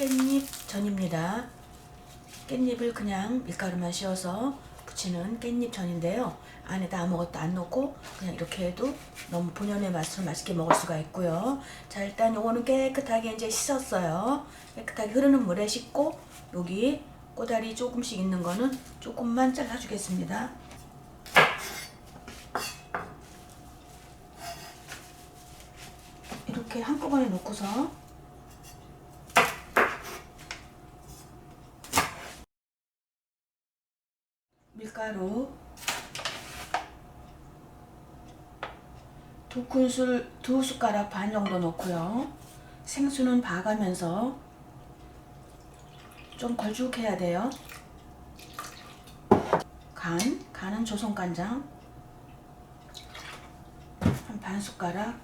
깻잎 전입니다. 깻잎을 그냥 밀가루만 씌워서 부치는 깻잎 전인데요. 안에다 아무것도 안 넣고 그냥 이렇게 해도 너무 본연의 맛으로 맛있게 먹을 수가 있고요. 자 일단 요거는 깨끗하게 이제 씻었어요. 깨끗하게 흐르는 물에 씻고 여기 꼬다리 조금씩 있는 거는 조금만 잘라주겠습니다. 이렇게 한꺼번에 놓고서 밀가루 두 큰술 두 숟가락 반 정도 넣고요. 생수는 봐가면서 좀 걸쭉해야 돼요. 간 간은 조선 간장 한 반 숟가락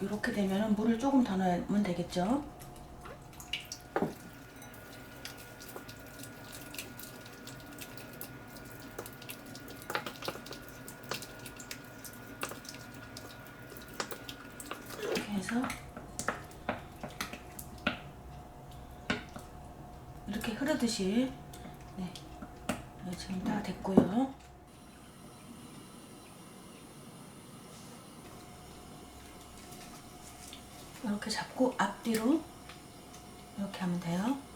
이렇게 되면 물을 조금 더 넣으면 되겠죠. 해서 이렇게 흐르듯이 네, 네, 지금 다 됐고요. 이렇게 잡고 앞뒤로 이렇게 하면 돼요.